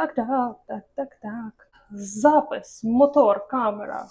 Так, так, так, так, так. Запис, мотор, камера.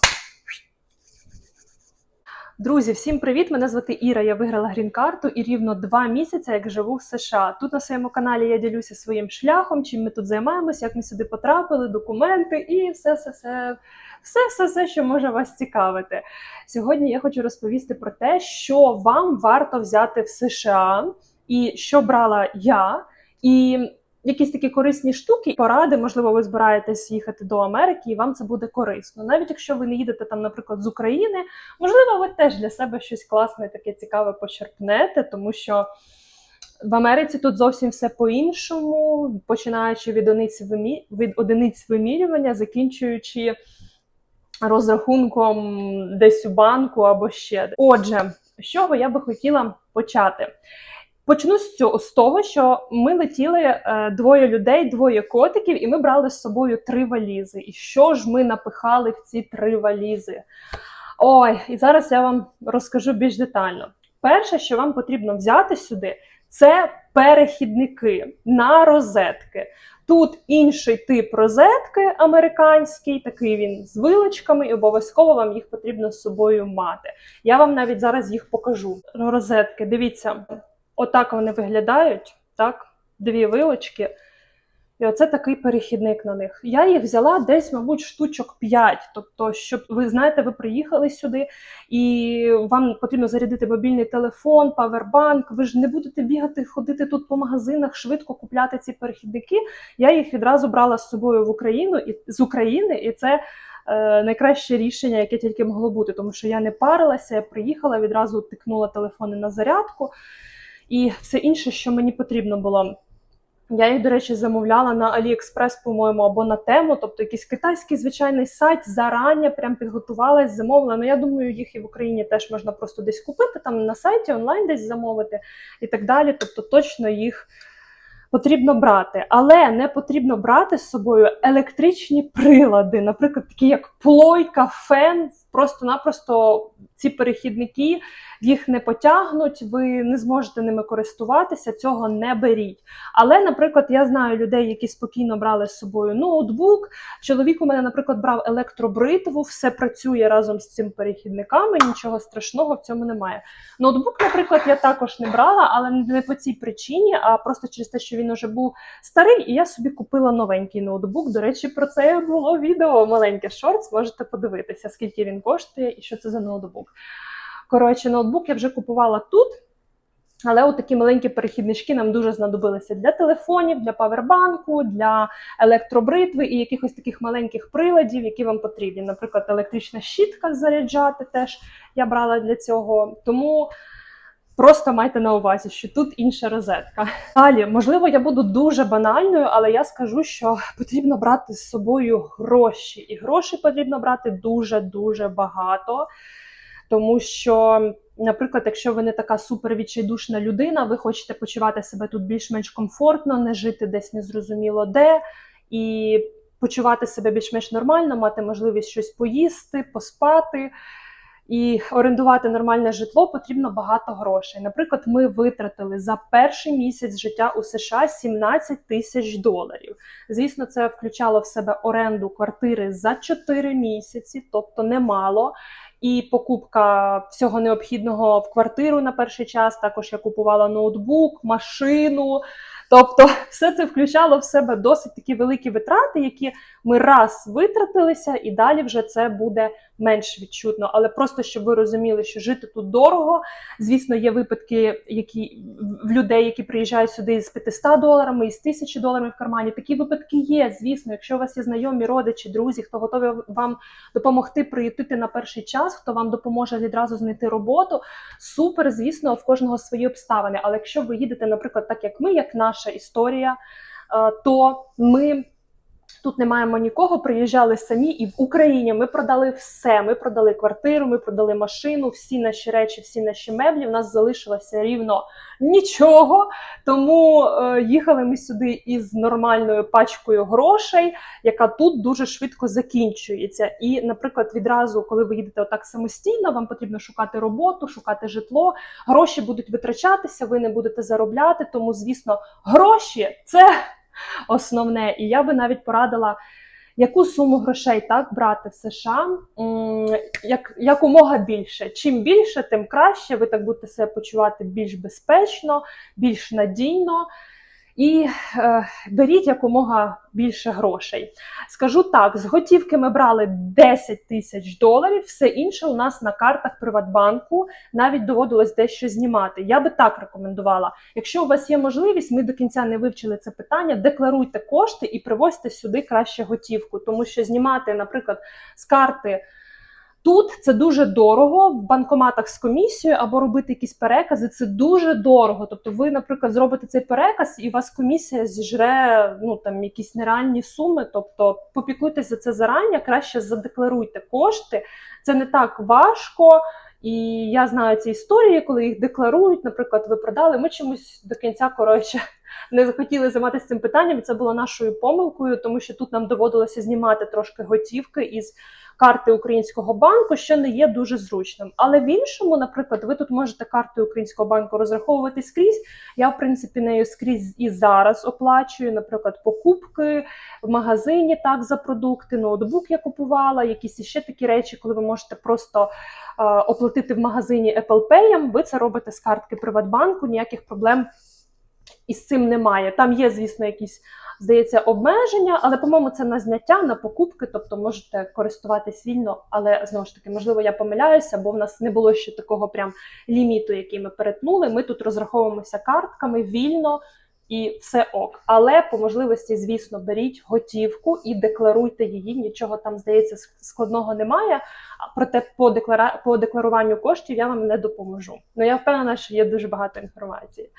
Друзі, всім привіт! Мене звати Іра. Я виграла грін-карту і рівно два місяці, як живу в США. Тут на своєму каналі я ділюся своїм шляхом, чим ми тут займаємося, як ми сюди потрапили, документи і все, все, все, все, все, все, що може вас цікавити. Сьогодні я хочу розповісти про те, що вам варто взяти в США, і що брала я. І якісь такі корисні штуки, поради, можливо, ви збираєтесь їхати до Америки, і вам це буде корисно. Навіть якщо ви не їдете там, наприклад, з України, можливо, ви теж для себе щось класне, таке цікаве почерпнете, тому що. В Америці тут зовсім все по-іншому, починаючи від одиниць, вимі... від одиниць вимірювання, закінчуючи розрахунком десь у банку або ще. Отже, з чого я би хотіла почати? Почну з цього з того, що ми летіли е, двоє людей, двоє котиків, і ми брали з собою три валізи. І що ж ми напихали в ці три валізи? Ой, і зараз я вам розкажу більш детально. Перше, що вам потрібно взяти сюди, це перехідники на розетки. Тут інший тип розетки американський, такий він з вилочками, і обов'язково вам їх потрібно з собою мати. Я вам навіть зараз їх покажу. Розетки, дивіться. Отак вони виглядають, так? Дві вилочки. І оце такий перехідник на них. Я їх взяла десь, мабуть, штучок 5. Тобто, щоб ви знаєте, ви приїхали сюди, і вам потрібно зарядити мобільний телефон, павербанк. Ви ж не будете бігати, ходити тут по магазинах, швидко купляти ці перехідники. Я їх відразу брала з собою в Україну і з України, і це. е, Найкраще рішення, яке тільки могло бути, тому що я не парилася, я приїхала, відразу тикнула телефони на зарядку і все інше, що мені потрібно було. Я їх, до речі, замовляла на AliExpress, по-моєму, або на тему, тобто якийсь китайський звичайний сайт, зарані прям підготувалась, замовила. Ну, я думаю, їх і в Україні теж можна просто десь купити, там на сайті, онлайн десь замовити і так далі. Тобто, точно їх потрібно брати. Але не потрібно брати з собою електричні прилади, наприклад, такі як плойка, фен. Просто-напросто ці перехідники їх не потягнуть, ви не зможете ними користуватися, цього не беріть. Але, наприклад, я знаю людей, які спокійно брали з собою ноутбук. Чоловік у мене, наприклад, брав електробритву, все працює разом з цим перехідниками, нічого страшного в цьому немає. Ноутбук, наприклад, я також не брала, але не по цій причині, а просто через те, що він уже був старий, і я собі купила новенький ноутбук. До речі, про це було відео маленьке шортс. Можете подивитися, скільки він коштує і що це за ноутбук. Коротше, ноутбук я вже купувала тут. Але от такі маленькі перехіднички нам дуже знадобилися для телефонів, для павербанку, для електробритви і якихось таких маленьких приладів, які вам потрібні. Наприклад, електрична щітка заряджати теж я брала для цього. Тому просто майте на увазі, що тут інша розетка. Далі, можливо, я буду дуже банальною, але я скажу, що потрібно брати з собою гроші. І грошей потрібно брати дуже-дуже багато. Тому що, наприклад, якщо ви не така супер відчайдушна людина, ви хочете почувати себе тут більш-менш комфортно, не жити десь незрозуміло де, і почувати себе більш-менш нормально, мати можливість щось поїсти, поспати. І орендувати нормальне житло потрібно багато грошей. Наприклад, ми витратили за перший місяць життя у США 17 тисяч доларів. Звісно, це включало в себе оренду квартири за 4 місяці, тобто немало і покупка всього необхідного в квартиру на перший час. Також я купувала ноутбук, машину. Тобто, все це включало в себе досить такі великі витрати, які ми раз витратилися, і далі вже це буде менш відчутно. Але просто щоб ви розуміли, що жити тут дорого. Звісно, є випадки, які в людей, які приїжджають сюди з 500 доларами, і з 1000 доларів в кармані. Такі випадки є. Звісно, якщо у вас є знайомі родичі, друзі, хто готові вам допомогти приютити на перший час, хто вам допоможе відразу знайти роботу. Супер, звісно, в кожного свої обставини. Але якщо ви їдете, наприклад, так як ми, як наша історія, е, то ми. Тут не маємо нікого, приїжджали самі, і в Україні ми продали все. Ми продали квартиру, ми продали машину, всі наші речі, всі наші меблі. В нас залишилося рівно нічого. Тому е, їхали ми сюди із нормальною пачкою грошей, яка тут дуже швидко закінчується. І, наприклад, відразу, коли ви їдете отак самостійно, вам потрібно шукати роботу, шукати житло. Гроші будуть витрачатися, ви не будете заробляти. Тому, звісно, гроші це основне. І я би навіть порадила. Яку суму грошей так брати в США як, якомога більше. Чим більше, тим краще. Ви так будете себе почувати більш безпечно, більш надійно. І е, беріть якомога більше грошей. Скажу так: з готівки ми брали 10 тисяч доларів, все інше у нас на картах Приватбанку навіть доводилось дещо знімати. Я би так рекомендувала. Якщо у вас є можливість, ми до кінця не вивчили це питання, декларуйте кошти і привозьте сюди краще готівку, тому що знімати, наприклад, з карти. Тут це дуже дорого в банкоматах з комісією або робити якісь перекази. Це дуже дорого. Тобто, ви, наприклад, зробите цей переказ, і у вас комісія зжре ну там якісь нереальні суми. Тобто, попіклуйтесь за це зарані, краще задекларуйте кошти. Це не так важко. І я знаю ці історії, коли їх декларують. Наприклад, ви продали. Ми чомусь до кінця коротше не захотіли займатися цим питанням. Це було нашою помилкою, тому що тут нам доводилося знімати трошки готівки із карти українського банку, що не є дуже зручним. Але в іншому, наприклад, ви тут можете картою українського банку розраховувати скрізь. Я, в принципі, нею скрізь і зараз оплачую, наприклад, покупки в магазині так за продукти, ноутбук я купувала, якісь іще такі речі, коли ви можете просто е, оплатити в магазині Apple Pay, ви це робите з картки Приватбанку, ніяких проблем із цим немає. Там є, звісно, якісь здається, обмеження, але, по-моєму, це на зняття, на покупки, тобто можете користуватись вільно, але знову ж таки, можливо, я помиляюся, бо в нас не було ще такого прям ліміту, який ми перетнули. Ми тут розраховуємося картками вільно. І все ок. Але по можливості, звісно, беріть готівку і декларуйте її. Нічого там, здається, складного немає. Проте по деклара... по декларуванню коштів я вам не допоможу. Ну я впевнена, що є дуже багато інформації.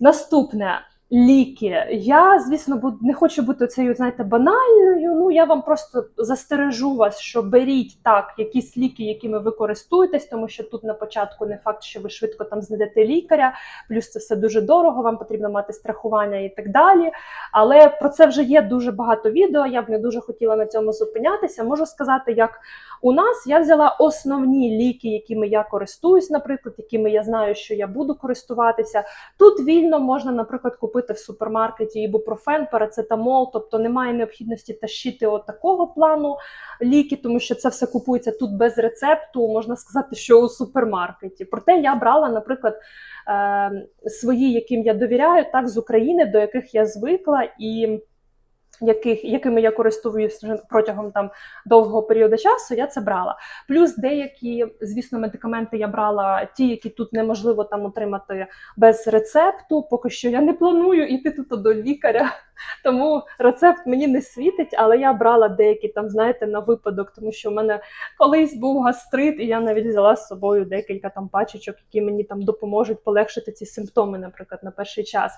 Наступне ліки. Я, звісно, не хочу бути цією, знаєте, банальною. Ну, я вам просто застережу вас, що беріть так якісь ліки, якими ви користуєтесь, тому що тут на початку не факт, що ви швидко там знайдете лікаря, плюс це все дуже дорого, вам потрібно мати страхування і так далі. Але про це вже є дуже багато відео. Я б не дуже хотіла на цьому зупинятися. Можу сказати, як у нас я взяла основні ліки, якими я користуюсь, наприклад, якими я знаю, що я буду користуватися. Тут вільно можна, наприклад, купити в супермаркеті ібупрофен, парацетамол, тобто немає необхідності тащити от такого плану ліки, тому що це все купується тут без рецепту, можна сказати, що у супермаркеті. Проте я брала, наприклад, е, свої, яким я довіряю, так з України, до яких я звикла і яких, якими я користуюся протягом там довгого періоду часу, я це брала. Плюс деякі, звісно, медикаменти я брала ті, які тут неможливо там отримати без рецепту. Поки що я не планую йти тут до лікаря, тому рецепт мені не світить, але я брала деякі там, знаєте, на випадок, тому що в мене колись був гастрит, і я навіть взяла з собою декілька там пачечок, які мені там допоможуть полегшити ці симптоми, наприклад, на перший час.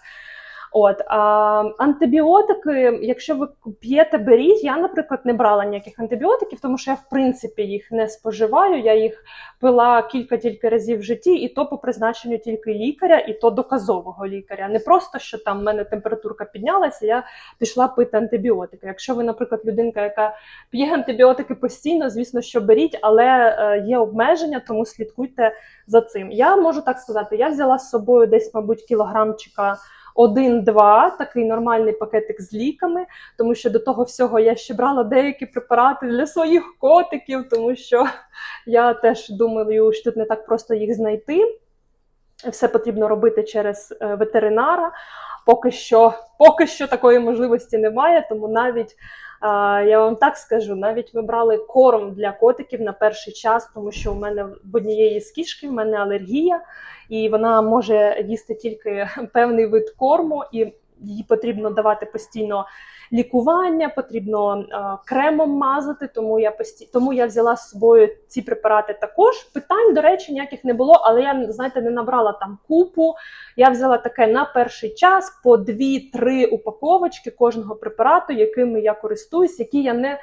От а антибіотики, якщо ви п'єте, беріть. Я, наприклад, не брала ніяких антибіотиків, тому що я в принципі їх не споживаю. Я їх пила кілька тільки разів в житті, і то по призначенню тільки лікаря, і то доказового лікаря. Не просто що там в мене температурка піднялася, я пішла пити антибіотики. Якщо ви, наприклад, людинка, яка п'є антибіотики постійно, звісно, що беріть, але е, є обмеження, тому слідкуйте за цим. Я можу так сказати, я взяла з собою десь, мабуть, кілограмчика один-два, такий нормальний пакетик з ліками, тому що до того всього я ще брала деякі препарати для своїх котиків, тому що я теж думаю, що тут не так просто їх знайти. Все потрібно робити через е, ветеринара. Поки що, поки що такої можливості немає, тому навіть я вам так скажу, навіть ми брали корм для котиків на перший час, тому що у мене в однієї з кішки в мене алергія, і вона може їсти тільки певний вид корму, і їй потрібно давати постійно лікування, потрібно е, кремом мазати. Тому я пості... тому я взяла з собою ці препарати також. Питань, до речі, ніяких не було, але я знаєте, не набрала там купу. Я взяла таке на перший час по 2-3 упаковочки кожного препарату, якими я користуюсь, які я не.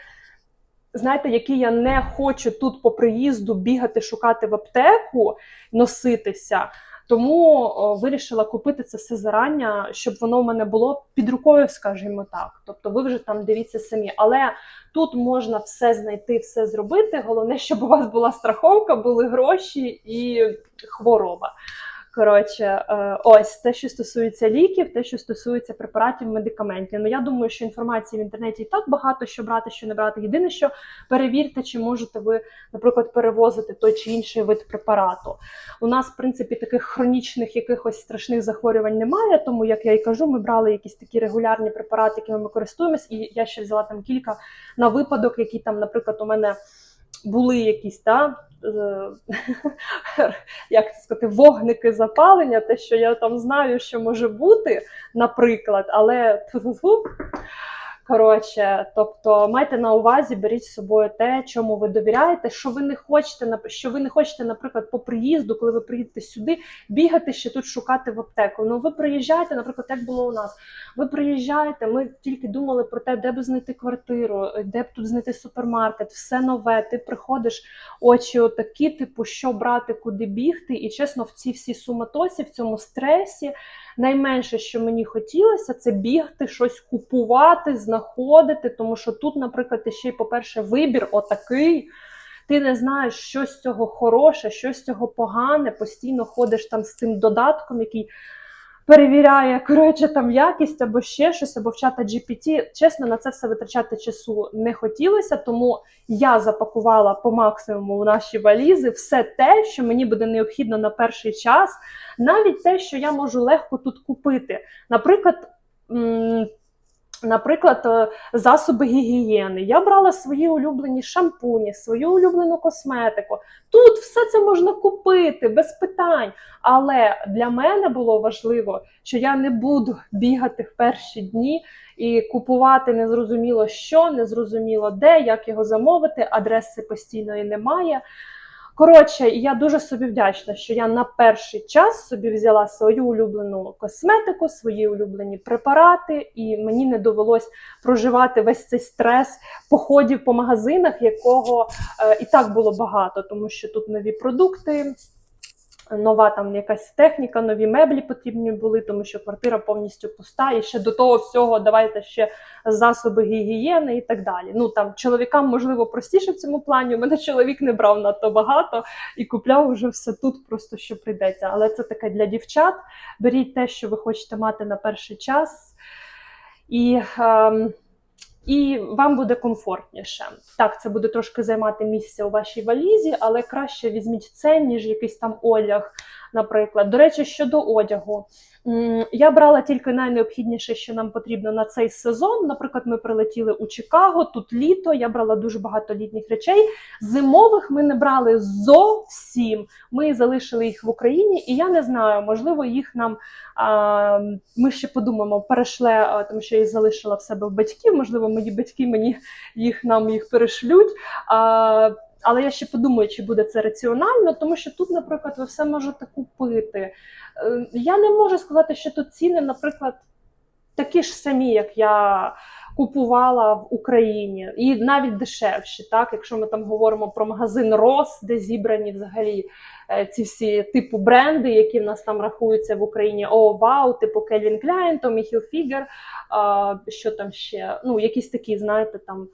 Знаєте, які я не хочу тут по приїзду бігати, шукати в аптеку, носитися. Тому вирішила купити це все зарання, щоб воно в мене було під рукою, скажімо так. Тобто, ви вже там дивіться самі. Але тут можна все знайти, все зробити. Головне, щоб у вас була страховка, були гроші і хвороба. Коротше, е, ось те, що стосується ліків, те, що стосується препаратів, медикаментів. Ну я думаю, що інформації в інтернеті і так багато, що брати, що не брати. Єдине, що перевірте, чи можете ви, наприклад, перевозити той чи інший вид препарату. У нас, в принципі, таких хронічних якихось страшних захворювань немає, тому як я і кажу, ми брали якісь такі регулярні препарати, якими ми користуємось, і я ще взяла там кілька на випадок, які там, наприклад, у мене були якісь та. Як це сказати, вогники запалення, те, що я там знаю, що може бути, наприклад, але. Коротше, тобто майте на увазі, беріть з собою те, чому ви довіряєте, що ви не хочете, що ви не хочете, наприклад, по приїзду, коли ви приїдете сюди, бігати ще тут шукати в аптеку. Ну ви приїжджаєте, наприклад, як було у нас. Ви приїжджаєте, ми тільки думали про те, де б знайти квартиру, де б тут знайти супермаркет, все нове. Ти приходиш, очі отакі, типу, що брати, куди бігти. І чесно, в цій всій суматосі, в цьому стресі, найменше, що мені хотілося, це бігти, щось купувати, знаходити. Тому що тут, наприклад, ще й, по-перше, вибір отакий. Ти не знаєш, що з цього хороше, що з цього погане. Постійно ходиш там з цим додатком, який перевіряє коротше там якість або ще щось, або в чата GPT. Чесно, на це все витрачати часу не хотілося, тому я запакувала по максимуму в наші валізи все те, що мені буде необхідно на перший час, навіть те, що я можу легко тут купити. Наприклад. Наприклад, е, засоби гігієни. Я брала свої улюблені шампуні, свою улюблену косметику. Тут все це можна купити без питань. Але для мене було важливо, що я не буду бігати в перші дні і купувати незрозуміло що, незрозуміло де, як його замовити, адреси постійної немає. Коротше, я дуже собі вдячна, що я на перший час собі взяла свою улюблену косметику, свої улюблені препарати, і мені не довелось проживати весь цей стрес походів по магазинах, якого е, і так було багато, тому що тут нові продукти. Нова там якась техніка, нові меблі потрібні були, тому що квартира повністю пуста. І ще до того всього давайте ще засоби гігієни і так далі. Ну там чоловікам можливо простіше в цьому плані. У мене чоловік не брав надто багато і купляв вже все тут, просто що прийдеться. Але це таке для дівчат. Беріть те, що ви хочете мати на перший час. І ем, і вам буде комфортніше. Так, це буде трошки займати місце у вашій валізі, але краще візьміть це, ніж якийсь там одяг, наприклад. До речі, щодо одягу. Я брала тільки найнеобхідніше, що нам потрібно на цей сезон. Наприклад, ми прилетіли у Чикаго, тут літо. Я брала дуже багато літніх речей. Зимових ми не брали зовсім. Ми залишили їх в Україні, і я не знаю, можливо, їх нам а, ми ще подумаємо, перешле, тому що я їх залишила в себе в батьків. Можливо, мої батьки мені їх нам їх перешлють. А, але я ще подумаю, чи буде це раціонально, тому що тут, наприклад, ви все можете купити. Е, Я не можу сказати, що тут ціни, наприклад, такі ж самі, як я купувала в Україні, і навіть дешевші. Так, якщо ми там говоримо про магазин Рос, де зібрані взагалі е, ці всі типу бренди, які в нас там рахуються в Україні. О, вау, типу Klein, Tommy Hilfiger, а, що там ще? Ну, якісь такі, знаєте, там.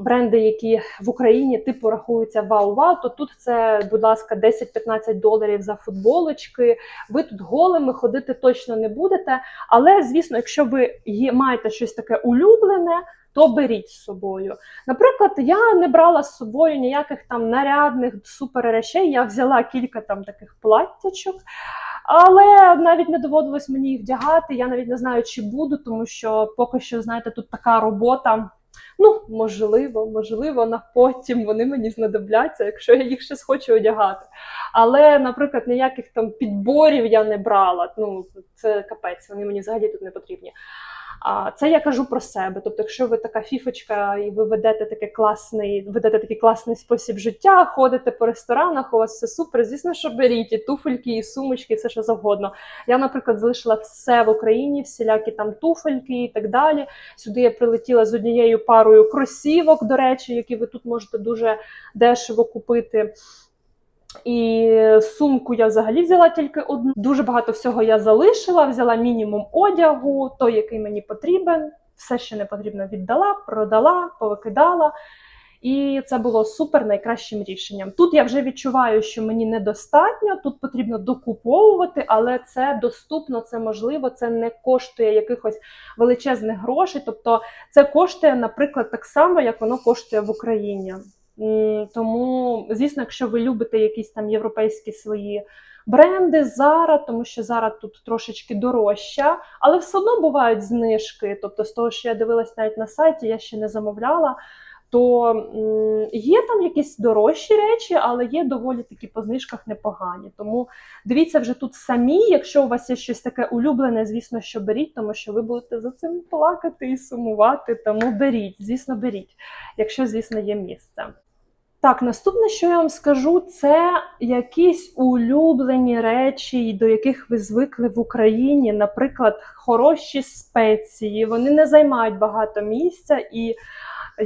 Бренди, які в Україні типу рахуються вау-вау, то тут це, будь ласка, 10-15 доларів за футболочки. Ви тут голими ходити точно не будете. Але, звісно, якщо ви маєте щось таке улюблене, то беріть з собою. Наприклад, я не брала з собою ніяких там нарядних супер речей. Я взяла кілька там таких платтячок. Але навіть не доводилось мені їх вдягати. Я навіть не знаю, чи буду, тому що поки що, знаєте, тут така робота. Ну, можливо, можливо, на потім вони мені знадобляться, якщо я їх ще схочу одягати. Але, наприклад, ніяких там підборів я не брала. Ну, це капець, вони мені взагалі тут не потрібні. А це я кажу про себе. Тобто, якщо ви така фіфочка і ви ведете таке класний, ведете такий класний спосіб життя, ходите по ресторанах, у вас все супер. Звісно, що беріть і туфельки, і сумочки, і все що завгодно. Я, наприклад, залишила все в Україні, всілякі там туфельки і так далі. Сюди я прилетіла з однією парою кросівок, до речі, які ви тут можете дуже дешево купити. І сумку я взагалі взяла тільки одну. Дуже багато всього я залишила, взяла мінімум одягу, той, який мені потрібен. Все, що не потрібно, віддала, продала, повикидала. І це було супер найкращим рішенням. Тут я вже відчуваю, що мені недостатньо, тут потрібно докуповувати, але це доступно, це можливо, це не коштує якихось величезних грошей. Тобто це коштує, наприклад, так само, як воно коштує в Україні. Тому, звісно, якщо ви любите якісь там європейські свої бренди, Zara, тому що Zara тут трошечки дорожча, але все одно бувають знижки. Тобто, з того, що я дивилась навіть на сайті, я ще не замовляла. То є там якісь дорожчі речі, але є доволі таки по знижках непогані. Тому дивіться вже тут самі. Якщо у вас є щось таке улюблене, звісно, що беріть, тому що ви будете за цим плакати і сумувати. Тому беріть, звісно, беріть, якщо, звісно, є місце. Так, наступне, що я вам скажу, це якісь улюблені речі, до яких ви звикли в Україні. Наприклад, хороші спеції. Вони не займають багато місця, і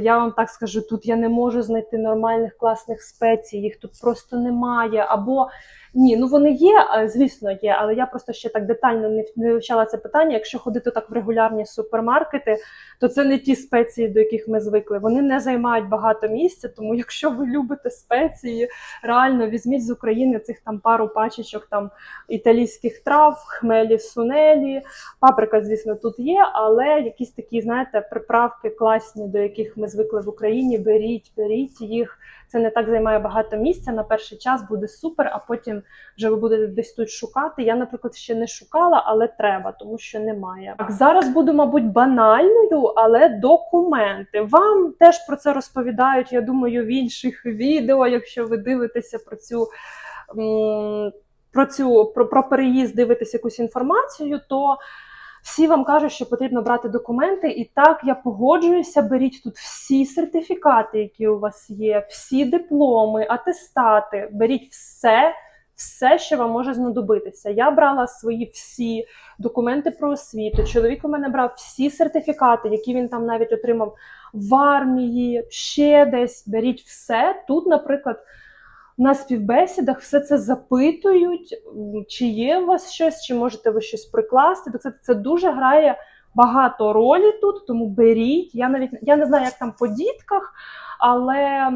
я вам так скажу, тут я не можу знайти нормальних класних спецій, їх тут просто немає. Або ні, ну вони є, е, звісно, є, але я просто ще так детально не, вивчала це питання. Якщо ходити так в регулярні супермаркети, то це не ті спеції, до яких ми звикли. Вони не займають багато місця. Тому якщо ви любите спеції, реально візьміть з України цих там пару пачечок там італійських трав, хмелі, сунелі. Паприка, звісно, тут є, але якісь такі, знаєте, приправки класні, до яких ми звикли в Україні. Беріть, беріть їх. Це не так займає багато місця. На перший час буде супер, а потім вже ви будете десь тут шукати. Я, наприклад, ще не шукала, але треба, тому що немає. Так, зараз буду, мабуть, банальною, але документи. Вам теж про це розповідають, я думаю, в інших відео, якщо ви дивитеся про цю. Про цю про, про переїзд дивитися якусь інформацію, то всі вам кажуть, що потрібно брати документи, і так я погоджуюся. Беріть тут всі сертифікати, які у вас є, всі дипломи, атестати. Беріть все, все, що вам може знадобитися. Я брала свої всі документи про освіту. Чоловік у мене брав всі сертифікати, які він там навіть отримав в армії, ще десь. Беріть все. Тут, наприклад. На співбесідах все це запитують, чи є у вас щось, чи можете ви щось прикласти. Так це, дуже грає багато ролі тут, тому беріть. Я навіть я не знаю, як там по дітках, але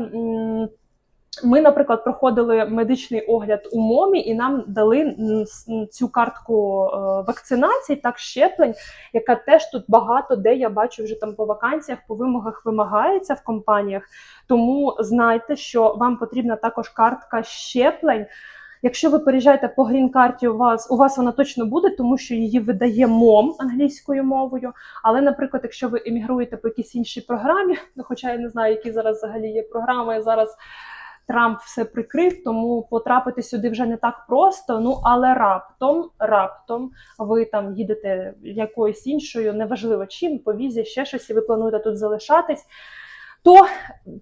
ми, наприклад, проходили медичний огляд у МОМі, і нам дали цю картку е, вакцинації, так щеплень, яка теж тут багато де я бачу вже там по вакансіях, по вимогах вимагається в компаніях. Тому знайте, що вам потрібна також картка щеплень. Якщо ви переїжджаєте по грін-карті, у вас у вас вона точно буде, тому що її видає МОМ англійською мовою. Але, наприклад, якщо ви емігруєте по якійсь іншій програмі, ну хоча я не знаю, які зараз взагалі є програми, зараз Трамп все прикрив, тому потрапити сюди вже не так просто. Ну але раптом, раптом ви там їдете якоюсь іншою, неважливо чим, по візі, ще щось, і ви плануєте тут залишатись. То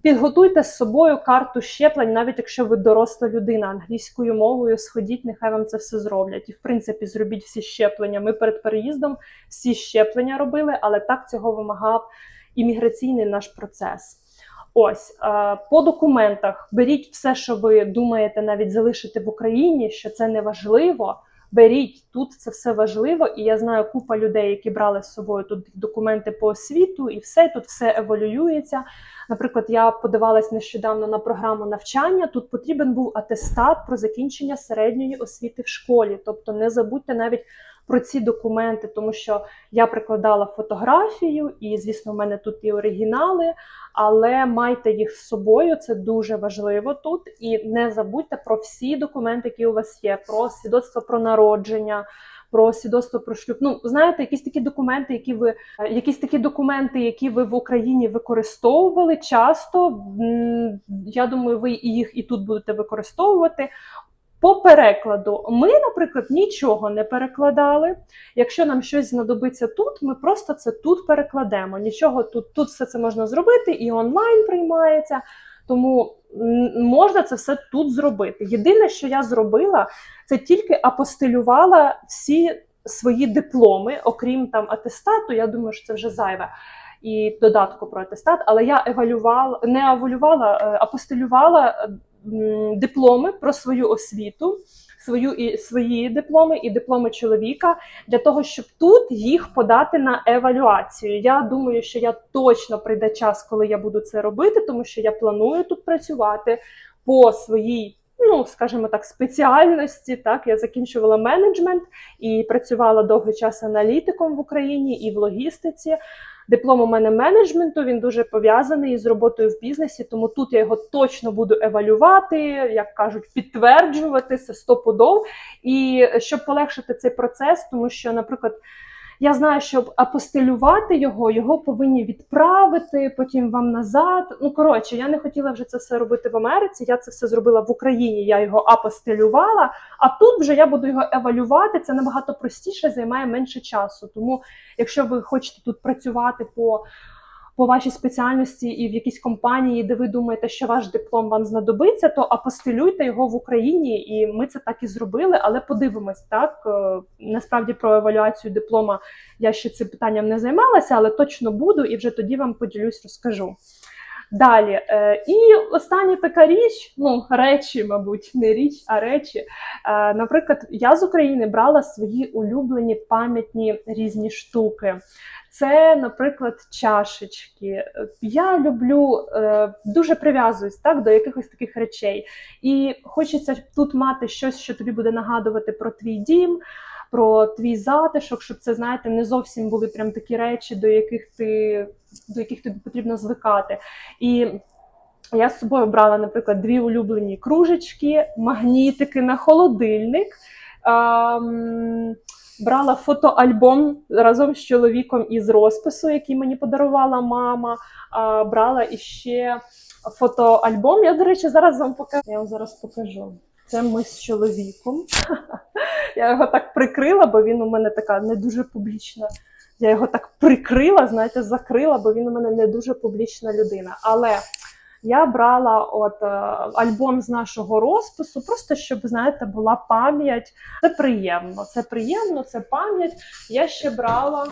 підготуйте з собою карту щеплень, навіть якщо ви доросла людина англійською мовою, сходіть, нехай вам це все зроблять. І в принципі зробіть всі щеплення. Ми перед переїздом всі щеплення робили, але так цього вимагав імміграційний наш процес. Ось е, по документах беріть все, що ви думаєте, навіть залишити в Україні, що це не важливо. Беріть тут це все важливо, і я знаю купа людей, які брали з собою тут документи по освіту, і все тут все еволююється. Наприклад, я подавалась нещодавно на програму навчання. Тут потрібен був атестат про закінчення середньої освіти в школі. Тобто не забудьте навіть про ці документи, тому що я прикладала фотографію, і звісно, в мене тут і оригінали. Але майте їх з собою, це дуже важливо тут. І не забудьте про всі документи, які у вас є: про свідоцтво про народження, про свідоцтво про шлюб. Ну, знаєте, якісь такі документи, які ви якісь такі документи, які ви в Україні використовували часто. Я думаю, ви і їх і тут будете використовувати. По перекладу ми, наприклад, нічого не перекладали. Якщо нам щось знадобиться тут, ми просто це тут перекладемо. Нічого тут, тут все це можна зробити, і онлайн приймається. Тому можна це все тут зробити. Єдине, що я зробила, це тільки апостилювала всі свої дипломи, окрім там атестату. Я думаю, що це вже зайве. І додатку про атестат, але я евалювала, не евалювала, е, апостилювала м, дипломи про свою освіту свою і свої дипломи і дипломи чоловіка для того, щоб тут їх подати на евалюацію. Я думаю, що я точно прийде час, коли я буду це робити, тому що я планую тут працювати по своїй. Ну, скажімо так, спеціальності. Так, я закінчувала менеджмент і працювала довгий час аналітиком в Україні і в логістиці. Диплом у мене менеджменту він дуже пов'язаний із роботою в бізнесі, тому тут я його точно буду евалювати, як кажуть, підтверджувати це стопудов. І щоб полегшити цей процес, тому що, наприклад, я знаю, щоб апостилювати його, його повинні відправити потім вам назад. Ну коротше, я не хотіла вже це все робити в Америці. Я це все зробила в Україні. Я його апостилювала. А тут вже я буду його евалювати. Це набагато простіше, займає менше часу. Тому, якщо ви хочете тут працювати по по вашій спеціальності і в якійсь компанії, де ви думаєте, що ваш диплом вам знадобиться, то апостилюйте його в Україні, і ми це так і зробили. Але подивимось, так Е, насправді про евалюацію диплома я ще цим питанням не займалася, але точно буду і вже тоді вам поділюсь, розкажу. Далі, е, і остання така річ, ну речі, мабуть, не річ, а речі. Е, наприклад, я з України брала свої улюблені пам'ятні різні штуки. Це, наприклад, чашечки. Я люблю е, дуже прив'язуюсь так до якихось таких речей. І хочеться тут мати щось, що тобі буде нагадувати про твій дім, про твій затишок, щоб це, знаєте, не зовсім були прям такі речі, до яких ти до яких тобі потрібно звикати. І я з собою брала, наприклад, дві улюблені кружечки, магнітики на холодильник. Ем, брала фотоальбом разом з чоловіком із розпису, який мені подарувала мама. А, брала іще фотоальбом. Я, до речі, зараз вам покажу. Я вам зараз покажу. Це ми з чоловіком. Я його так прикрила, бо він у мене така не дуже публічна. Я його так прикрила, знаєте, закрила, бо він у мене не дуже публічна людина. Але я брала от е, альбом з нашого розпису, просто щоб, знаєте, була пам'ять. Це приємно, це приємно, це пам'ять. Я ще брала,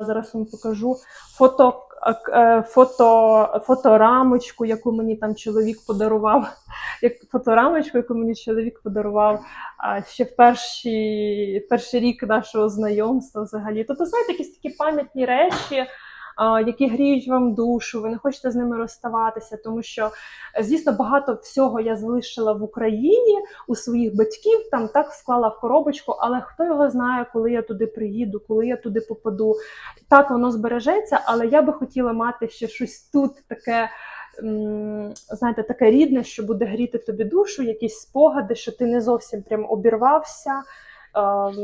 зараз вам покажу фото. е, Фото, фоторамочку, яку мені там чоловік подарував, як фоторамочку, яку мені чоловік подарував ще в перший, в перший рік нашого знайомства взагалі. Тобто, знаєте, якісь такі пам'ятні речі, які гріють вам душу, ви не хочете з ними розставатися, тому що, звісно, багато всього я залишила в Україні у своїх батьків, там так склала в коробочку, але хто його знає, коли я туди приїду, коли я туди попаду. Так воно збережеться, але я би хотіла мати ще щось тут таке. Знаєте, таке рідне, що буде гріти тобі душу, якісь спогади, що ти не зовсім прям обірвався,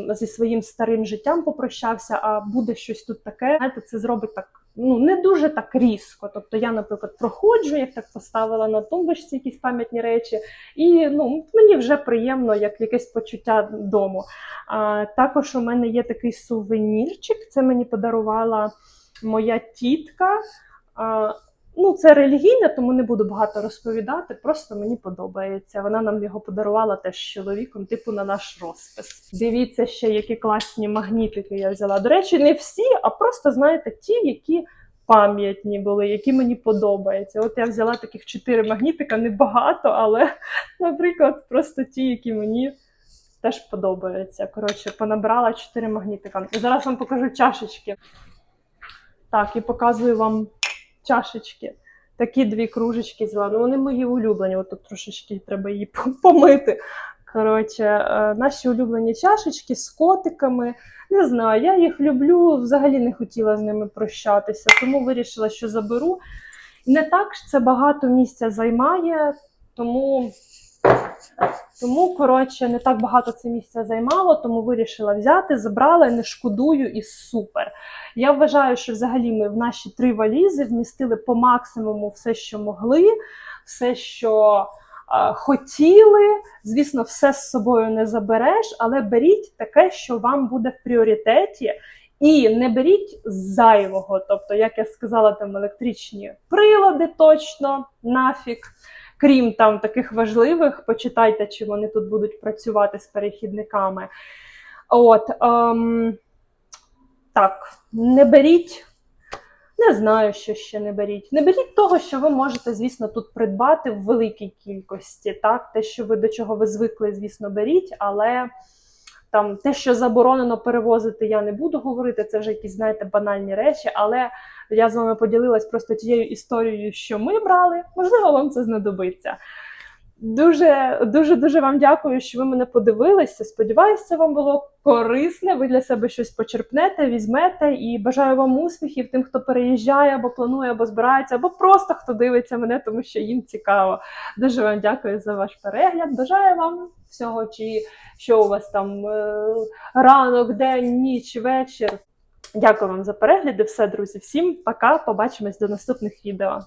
е, зі своїм старим життям попрощався, а буде щось тут таке. Знаєте, це зробить так ну не дуже так різко. Тобто я, наприклад, проходжу, як так поставила на тумбочці якісь пам'ятні речі, і ну мені вже приємно, як якесь почуття дому. А також у мене є такий сувенірчик. Це мені подарувала моя тітка. А, Ну, це релігійне, тому не буду багато розповідати. Просто мені подобається. Вона нам його подарувала теж чоловіком, типу на наш розпис. Дивіться ще, які класні магнітики я взяла. До речі, не всі, а просто знаєте, ті, які пам'ятні були, які мені подобаються. От я взяла таких чотири магнітика, небагато, але, наприклад, просто ті, які мені. Теж подобаються. Коротше, понабрала чотири магнітика. Зараз вам покажу чашечки. Так, і показую вам чашечки. Такі дві кружечки взяла. Ну, вони мої улюблені. От тут трошечки треба її помити. Коротше, е, наші улюблені чашечки з котиками. Не знаю, я їх люблю, взагалі не хотіла з ними прощатися, тому вирішила, що заберу. Не так ж це багато місця займає, тому, тому коротше, не так багато це місця займало, тому вирішила взяти, забрала, не шкодую і супер. Я вважаю, що взагалі ми в наші три валізи вмістили по максимуму все, що могли, все, що хотіли. Звісно, все з собою не забереш, але беріть таке, що вам буде в пріоритеті. І не беріть зайвого, тобто, як я сказала, там електричні прилади точно нафіг. Крім там таких важливих, почитайте, чи вони тут будуть працювати з перехідниками. От, ем, так, не беріть. Не знаю, що ще не беріть. Не беріть того, що ви можете, звісно, тут придбати в великій кількості. Так, те, що ви до чого ви звикли, звісно, беріть, але там те, що заборонено перевозити, я не буду говорити. Це вже якісь, знаєте, банальні речі. Але я з вами поділилась просто тією історією, що ми брали. Можливо, вам це знадобиться. Дуже дуже дуже вам дякую, що ви мене подивилися. Сподіваюся, це вам було корисне. Ви для себе щось почерпнете, візьмете і бажаю вам успіхів тим, хто переїжджає або планує, або збирається, або просто хто дивиться мене, тому що їм цікаво. Дуже вам дякую за ваш перегляд. Бажаю вам всього, чи що у вас там е, ранок, день, ніч, вечір. Дякую вам за перегляди. Все, друзі. Всім пока. Побачимось до наступних відео.